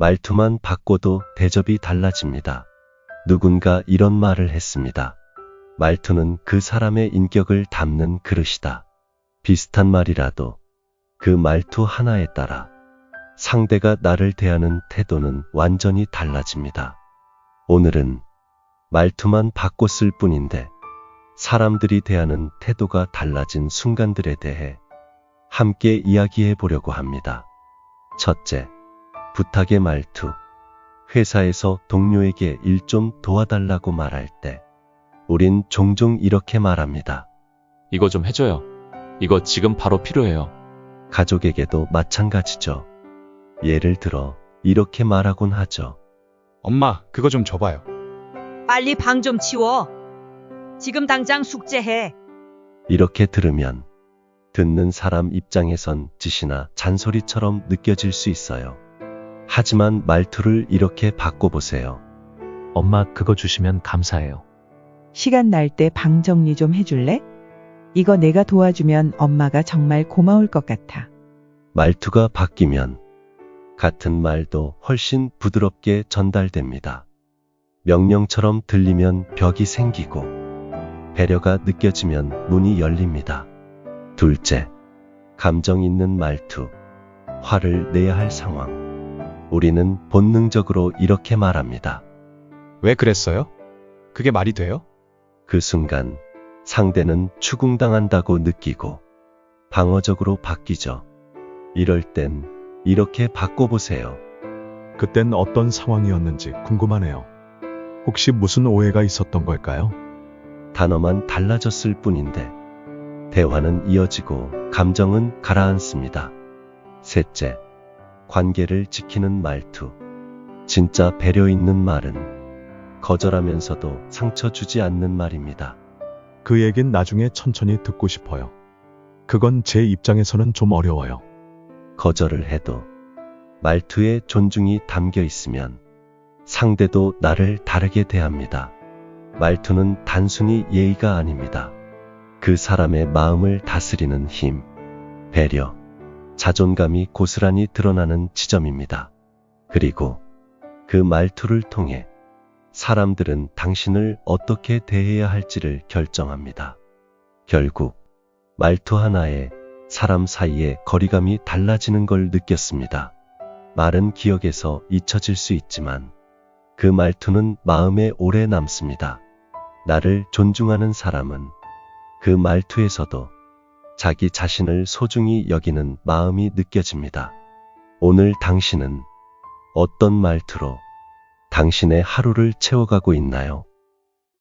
말투만 바꿔도 대접이 달라집니다. 누군가 이런 말을 했습니다. 말투는 그 사람의 인격을 담는 그릇이다. 비슷한 말이라도 그 말투 하나에 따라 상대가 나를 대하는 태도는 완전히 달라집니다. 오늘은 말투만 바꿨을 뿐인데 사람들이 대하는 태도가 달라진 순간들에 대해 함께 이야기해 보려고 합니다. 첫째, 부탁의 말투. 회사에서 동료에게 일 좀 도와달라고 말할 때 우린 종종 이렇게 말합니다. 이거 좀 해줘요. 이거 지금 바로 필요해요. 가족에게도 마찬가지죠. 예를 들어 이렇게 말하곤 하죠. 엄마, 그거 좀 줘봐요. 빨리 방 좀 치워. 지금 당장 숙제해. 이렇게 들으면 듣는 사람 입장에선 짓이나 잔소리처럼 느껴질 수 있어요. 하지만 말투를 이렇게 바꿔보세요. 엄마 그거 주시면 감사해요. 시간 날 때 방 정리 좀 해줄래? 이거 내가 도와주면 엄마가 정말 고마울 것 같아. 말투가 바뀌면 같은 말도 훨씬 부드럽게 전달됩니다. 명령처럼 들리면 벽이 생기고 배려가 느껴지면 문이 열립니다. 둘째, 감정 있는 말투. 화를 내야 할 상황. 우리는 본능적으로 이렇게 말합니다. 왜 그랬어요? 그게 말이 돼요? 그 순간 상대는 추궁당한다고 느끼고 방어적으로 바뀌죠. 이럴 땐 이렇게 바꿔보세요. 그땐 어떤 상황이었는지 궁금하네요. 혹시 무슨 오해가 있었던 걸까요? 단어만 달라졌을 뿐인데 대화는 이어지고 감정은 가라앉습니다. 셋째, 관계를 지키는 말투. 진짜 배려 있는 말은 거절하면서도 상처 주지 않는 말입니다. 그 얘긴 나중에 천천히 듣고 싶어요. 그건 제 입장에서는 좀 어려워요. 거절을 해도 말투에 존중이 담겨 있으면 상대도 나를 다르게 대합니다. 말투는 단순히 예의가 아닙니다. 그 사람의 마음을 다스리는 힘, 배려, 자존감이 고스란히 드러나는 지점입니다. 그리고 그 말투를 통해 사람들은 당신을 어떻게 대해야 할지를 결정합니다. 결국 말투 하나에 사람 사이의 거리감이 달라지는 걸 느꼈습니다. 말은 기억에서 잊혀질 수 있지만 그 말투는 마음에 오래 남습니다. 나를 존중하는 사람은 그 말투에서도 자기 자신을 소중히 여기는 마음이 느껴집니다. 오늘 당신은 어떤 말투로 당신의 하루를 채워가고 있나요?